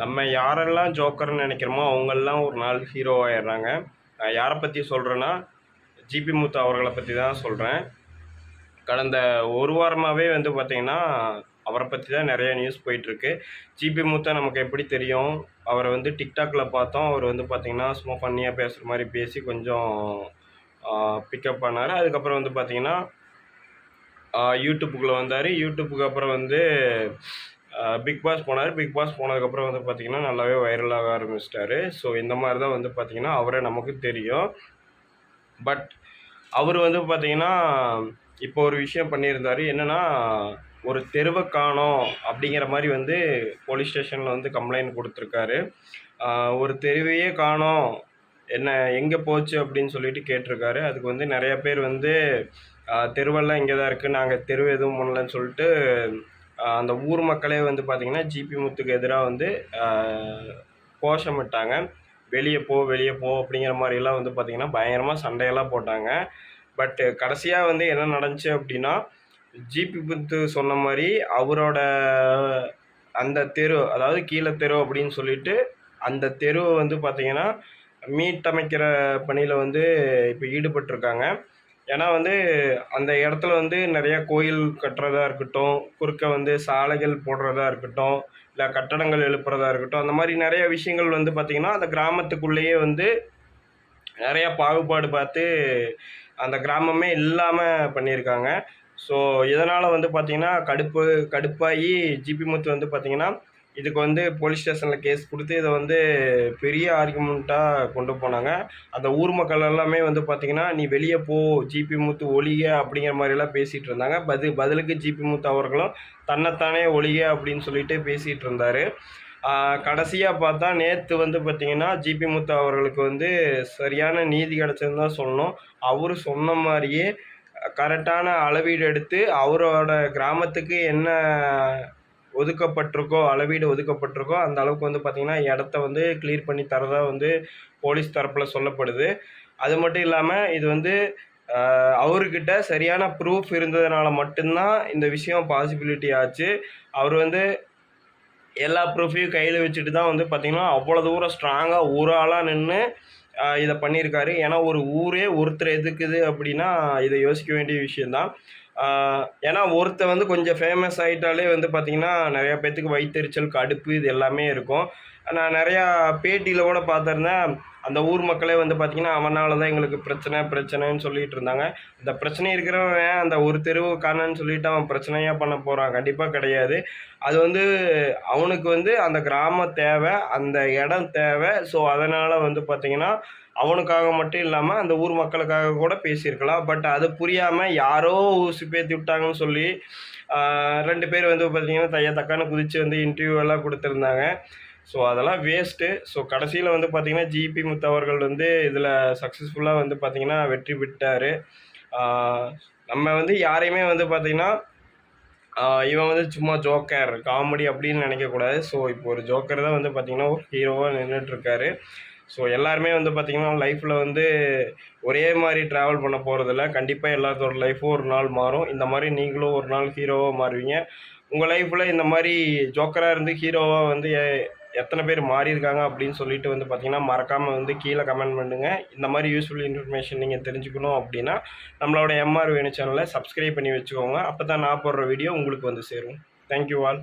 நம்ம யாரெல்லாம் ஜோக்கர்னு நினைக்கிறோமோ அவங்கெல்லாம் ஒரு நாள் ஹீரோ ஆயிடுறாங்க. நான் யாரை பற்றி சொல்கிறேன்னா ஜிபி முத்து அவர்களை பற்றி தான் சொல்கிறேன் கடந்த ஒரு வாரமாகவே வந்து பார்த்திங்கன்னா அவரை பற்றி தான் நிறைய நியூஸ் போயிட்டுருக்கு. ஜிபி முத்தா நமக்கு எப்படி தெரியும்? அவரை வந்து டிக்டாக்ல பார்த்தோம். அவர் வந்து பார்த்திங்கன்னா சும்மா ஃபன்னியாக பேசுகிற மாதிரி பேசி கொஞ்சம் பிக்கப் பண்ணார். அதுக்கப்புறம் வந்து பார்த்திங்கன்னா யூடியூப்புக்குள்ளே வந்தார். யூடியூப்புக்கு அப்புறம் வந்து பிக் பாஸ் போனார். பிக் பாஸ் போனதுக்கப்புறம் வந்து பார்த்திங்கன்னா நல்லாவே வைரலாக ஆரம்பிச்சிட்டாரு. ஸோ இந்த மாதிரி தான் வந்து பார்த்திங்கன்னா அவரை நமக்கு தெரியும். பட் அவர் வந்து பார்த்திங்கன்னா இப்போ ஒரு விஷயம் பண்ணியிருந்தார். என்னென்னா ஒரு தெருவை காணோம் அப்படிங்கிற மாதிரி வந்து போலீஸ் ஸ்டேஷனில் வந்து கம்ப்ளைண்ட் கொடுத்துருக்காரு. ஒரு தெருவையே காணோம். என்ன எங்கே போச்சு அப்படின்னு சொல்லிட்டு கேட்டிருக்காரு. அதுக்கு வந்து நிறைய பேர் வந்து தெருவெல்லாம் இங்கே தான் இருக்குது நாங்கள் தெரு எதுவும் பண்ணலன்னு சொல்லிட்டு அந்த ஊர் மக்களே வந்து பார்த்திங்கன்னா ஜிபி முத்துக்கு எதிராக வந்து கோஷமிட்டாங்க. வெளியே போ வெளியே போ அப்படிங்கிற மாதிரிலாம் வந்து பார்த்திங்கன்னா பயங்கரமாக சண்டையெல்லாம் போட்டாங்க. பட்டு கடைசியாக வந்து என்ன நடந்துச்சு அப்படின்னா ஜிபி முத்து சொன்ன மாதிரி அவரோட அந்த தெரு அதாவது கீழே தெரு அப்படின்னு சொல்லிட்டு அந்த தெருவை வந்து பார்த்திங்கன்னா மீட்டமைக்கிற பணியில் வந்து இப்போ ஈடுபட்டிருக்காங்க. ஏன்னா வந்து அந்த இடத்துல வந்து நிறையா கோயில் கட்டுறதா இருக்கட்டும் குறுக்க வந்து சாலைகள் போடுறதா இருக்கட்டும் இல்லை கட்டடங்கள் எழுப்புறதா இருக்கட்டும் அந்த மாதிரி நிறைய விஷயங்கள் வந்து பார்த்திங்கன்னா அந்த கிராமத்துக்குள்ளேயே வந்து நிறையா பாகுபாடு பார்த்து அந்த கிராமமே இல்லாமல் பண்ணியிருக்காங்க. ஸோ இதனால் வந்து பார்த்திங்கன்னா கடுப்பு கடுப்பாகி ஜிபி முத்து வந்து பார்த்திங்கன்னா இதுக்கு வந்து போலீஸ் ஸ்டேஷனில் கேஸ் கொடுத்து இதை வந்து பெரிய ஆர்குமெண்ட்டாக கொண்டு போனாங்க. அந்த ஊர் மக்கள் எல்லாமே வந்து பார்த்திங்கன்னா நீ வெளியே போ ஜிபி முத்து ஒழிக அப்படிங்கிற மாதிரிலாம் பேசிகிட்டு இருந்தாங்க. பதில் பதிலுக்கு ஜிபி முத்து அவர்களும் தன்னைத்தானே ஒழிக அப்படின்னு சொல்லிட்டு பேசிகிட்டு இருந்தார். கடைசியாக பார்த்தா நேற்று வந்து பார்த்திங்கன்னா ஜிபி முத்து அவர்களுக்கு வந்து சரியான நீதி கிடச்சதுன்னு தான் சொல்லணும். அவர் சொன்ன மாதிரியே கரெக்டான அளவீடு எடுத்து அவரோட கிராமத்துக்கு என்ன ஒதுக்கப்பட்டிருக்கோ அளவீடு ஒதுக்கப்பட்டிருக்கோ அந்த அளவுக்கு வந்து பார்த்திங்கன்னா இடத்த வந்து கிளியர் பண்ணி தரதா வந்து போலீஸ் தரப்பில் சொல்லப்படுது. அது மட்டும் இல்லாமல் இது வந்து அவர்கிட்ட சரியான ப்ரூஃப் இருந்ததுனால மட்டும்தான் இந்த விஷயம் பாசிபிலிட்டி ஆச்சு. அவர் வந்து எல்லா ப்ரூஃபையும் கையில் வச்சுட்டு தான் வந்து பார்த்திங்கன்னா அவ்வளோ தூரம் ஸ்ட்ராங்காக ஒரு நின்று இதை பண்ணியிருக்காரு. ஏன்னா ஒரு ஊரே ஒருத்தர் எதுக்குது அப்படின்னா இதை யோசிக்க வேண்டிய விஷயந்தான் ஏன்னா ஒருத்தர் வந்து கொஞ்சம் ஃபேமஸ் ஆகிட்டாலே வந்து பார்த்திங்கன்னா நிறையா பேர்த்துக்கு வயிற்றுச்சல் கடுப்பு இது எல்லாமே இருக்கும். நான் நிறையா பேட்டியில் கூட பார்த்துருந்தேன். அந்த ஊர் மக்களே வந்து பார்த்திங்கன்னா அவனால் தான் எங்களுக்கு பிரச்சனை பிரச்சனைன்னு சொல்லிகிட்டு இருந்தாங்க. இந்த பிரச்சனை இருக்கிறவன் அந்த ஒரு தெருவு காணன்னு சொல்லிட்டு அவன் பிரச்சனையாக பண்ண போகிறான் கண்டிப்பாக கிடையாது. அது வந்து அவனுக்கு வந்து அந்த கிராமம் தேவை அந்த இடம் தேவை. ஸோ அதனால் வந்து பார்த்திங்கன்னா அவனுக்காக மட்டும் இல்லாமல் அந்த ஊர் மக்களுக்காக கூட பேசியிருக்கலாம். பட் அது புரியாமல் யாரோ ஊசி பேத்தி விட்டாங்கன்னு சொல்லி ரெண்டு பேர் வந்து பார்த்திங்கன்னா தைய தக்கான குதித்து வந்து இன்டர்வியூ எல்லாம் கொடுத்துருந்தாங்க. ஸோ அதெல்லாம் வேஸ்ட்டு ஸோ கடைசியில் வந்து பார்த்திங்கன்னா ஜிபி முத்து அவர்கள் வந்து இதில் சக்ஸஸ்ஃபுல்லாக வந்து பார்த்திங்கன்னா வெற்றி பெற்றார். நம்ம வந்து யாரையுமே வந்து பார்த்திங்கன்னா இவன் வந்து சும்மா ஜோக்கர் காமெடி அப்படின்னு நினைக்கக்கூடாது. ஸோ இப்போ ஒரு ஜோக்கர் தான் வந்து பார்த்திங்கன்னா ஒரு ஹீரோவாக நின்றுட்டுருக்காரு ஸோ எல்லாருமே வந்து பார்த்திங்கன்னா லைஃப்பில் வந்து ஒரே மாதிரி ட்ராவல் பண்ண போகிறதில்ல கண்டிப்பாக எல்லாத்தோட லைஃப்பும் ஒரு நாள் மாறும். இந்த மாதிரி நீங்களும் ஒரு நாள் ஹீரோவாக மாறுவீங்க. உங்கள் லைஃப்பில் இந்த மாதிரி ஜோக்கராக இருந்து ஹீரோவாக வந்து எத்தனை பேர் மாறியிருக்காங்க அப்படின்னு சொல்லிட்டு வந்து பார்த்திங்கன்னா மறக்காமல் வந்து கீழே கமெண்ட் பண்ணுங்கள் இந்த மாதிரி யூஸ்ஃபுல் இன்ஃபர்மேஷன் நீங்கள் தெரிஞ்சுக்கணும் அப்படின்னா நம்மளோட எம்ஆர் வேணு சேனலை சப்ஸ்கிரைப் பண்ணி வச்சுக்கோங்க. அப்போ தான் நான் போடுற வீடியோ உங்களுக்கு வந்து சேரும். Thank you all